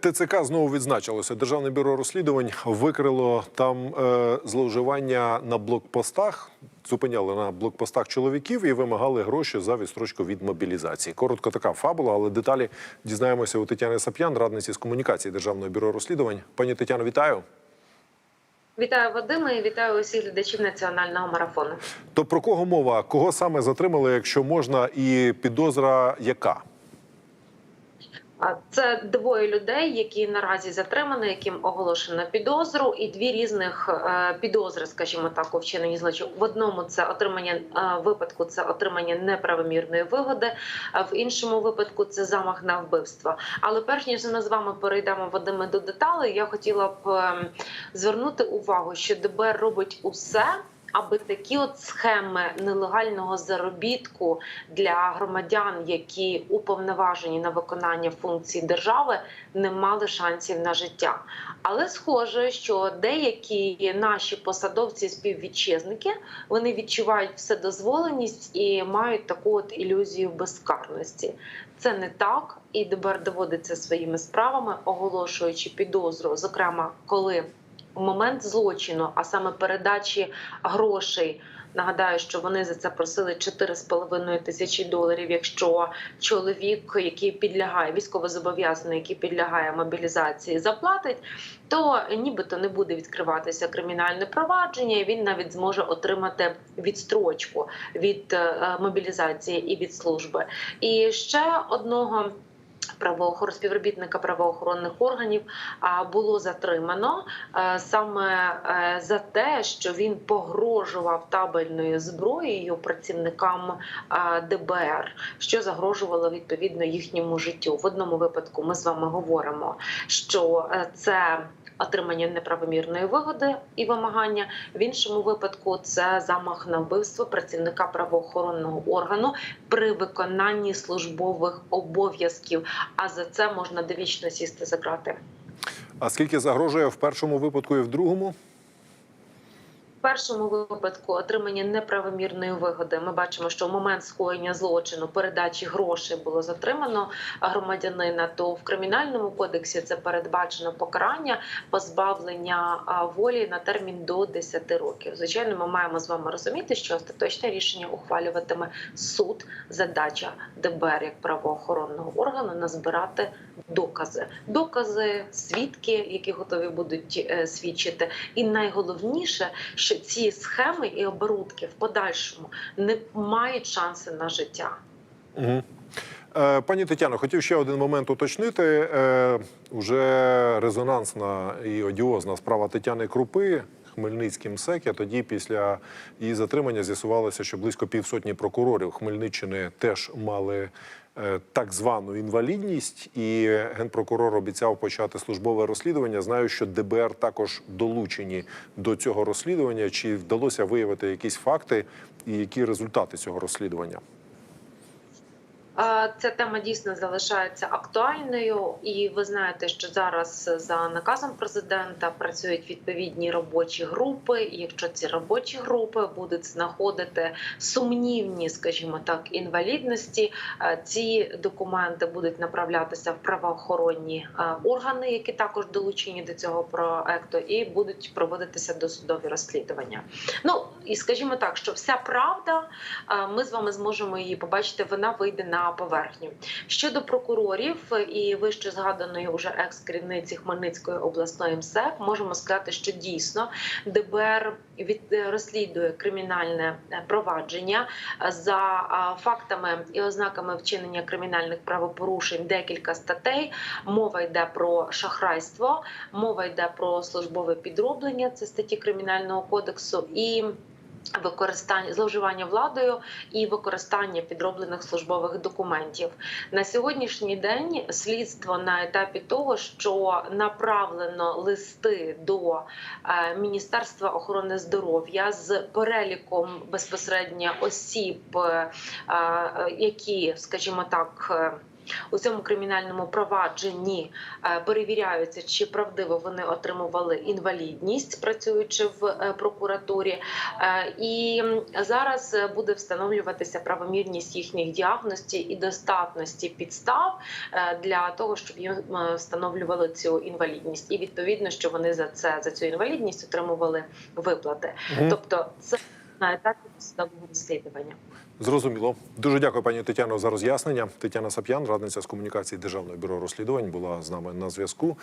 ТЦК знову відзначилося. Державне бюро розслідувань викрило там е, зловживання на блокпостах. Зупиняли на блокпостах чоловіків і вимагали гроші за відстрочку від мобілізації. Коротко така фабула, але деталі дізнаємося у Тетяни Сап'ян, радниці з комунікації Державного бюро розслідувань. Пані Тетяно, вітаю. Вітаю Вадиме і вітаю усіх глядачів національного марафону. То про кого мова? Кого саме затримали, якщо можна, і підозра яка? Це двоє людей, які наразі затримані, яким оголошено підозру, і дві різних е, підозри, скажімо так, у вчиненні злочину. В одному це отримання е, випадку, це отримання неправомірної вигоди, а в іншому випадку це замах на вбивство. Але перш ніж ми з вами перейдемо Вадиме до деталей, я хотіла б е, звернути увагу, що ДБР робить усе. Аби такі от схеми нелегального заробітку для громадян, які уповноважені на виконання функцій держави, не мали шансів на життя. Але схоже, що деякі наші посадовці, співвітчизники, вони відчувають вседозволеність і мають таку от ілюзію безкарності. Це не так, і ДБР доводиться своїми справами, оголошуючи підозру, зокрема, коли момент злочину, а саме передачі грошей. Нагадаю, що вони за це просили 4,5 тисячі доларів. Якщо чоловік, який підлягає військовозобов'язаний, який підлягає мобілізації, заплатить, то нібито не буде відкриватися кримінальне провадження. і Він навіть зможе отримати відстрочку від е, мобілізації і від служби. І ще одного правоохор... співробітника правоохоронних органів було затримано саме е, за те, що він погрожував табельною зброєю працівникам ДБР, що загрожувало відповідно їхньому життю. В одному випадку ми з вами говоримо, що е, це. Отримання неправомірної вигоди і вимагання в іншому випадку це замах на вбивство працівника правоохоронного органу при виконанні службових обов'язків. А за це можна довічно сісти за грати. А скільки загрожує в першому випадку і в другому? Першому випадку отримання неправомірної вигоди. Ми бачимо, що в момент скоєння злочину передачі грошей було затримано громадянина. То в кримінальному кодексі це передбачено покарання позбавлення волі на термін до 10 років. Звичайно, ми маємо з вами розуміти, що остаточне рішення ухвалюватиме суд. Задача ДБР як правоохоронного органу назбирати докази, докази, свідки, які готові будуть е, свідчити, і найголовніше, що ці схеми і оборудки в подальшому не мають шанси на життя. Угу. Е, Пані Тетяно, хотів ще один момент уточнити. Е, Уже резонансна і одіозна справа Тетяни Крупи. Хмельницьким МСЕК, а тоді після її затримання з'ясувалося, що близько півсотні прокурорів Хмельниччини теж мали е, так звану інвалідність, і генпрокурор обіцяв почати службове розслідування. Знаю, що ДБР також долучені до цього розслідування. Чи вдалося виявити якісь факти і які результати цього розслідування? Ця тема дійсно залишається актуальною, і ви знаєте, що зараз за наказом президента працюють відповідні робочі групи. Якщо ці робочі групи будуть знаходити сумнівні, скажімо так, інвалідності, е, ці документи будуть направлятися в правоохоронні е, органи, які також долучені до цього проекту, і будуть проводитися досудові розслідування. Ну і скажімо так, що вся правда, е, ми з вами зможемо її побачити. Вона вийде на поверхню. Щодо прокурорів і вище згаданої уже екс-керівниці Хмельницької обласної МСЕК, можемо сказати, що дійсно ДБР від розслідує кримінальне провадження за фактами і ознаками вчинення кримінальних правопорушень. Декілька статей. Мова йде про шахрайство, мова йде про службове підроблення. Це статті кримінального кодексу і. Використання зловживання владою і використання підроблених службових документів. На сьогоднішній день слідство на етапі того, що направлено листи до е, Міністерства охорони здоров'я з переліком безпосередньо осіб, е, е, які, скажімо так, у цьому кримінальному провадженні е, перевіряються, чи правдиво вони отримували інвалідність, працюючи в е, прокуратурі. Е, І зараз буде встановлюватися правомірність їхніх діагності і достатності підстав для того, щоб їм встановлювали цю інвалідність, і відповідно, що вони за це за цю інвалідність отримували виплати. Тобто, це на етапі судового розслідування. Зрозуміло. Дуже дякую, пані Тетяно, за роз'яснення. Тетяна Сап'ян, радниця з комунікації Державного бюро розслідувань, була з нами на зв'язку.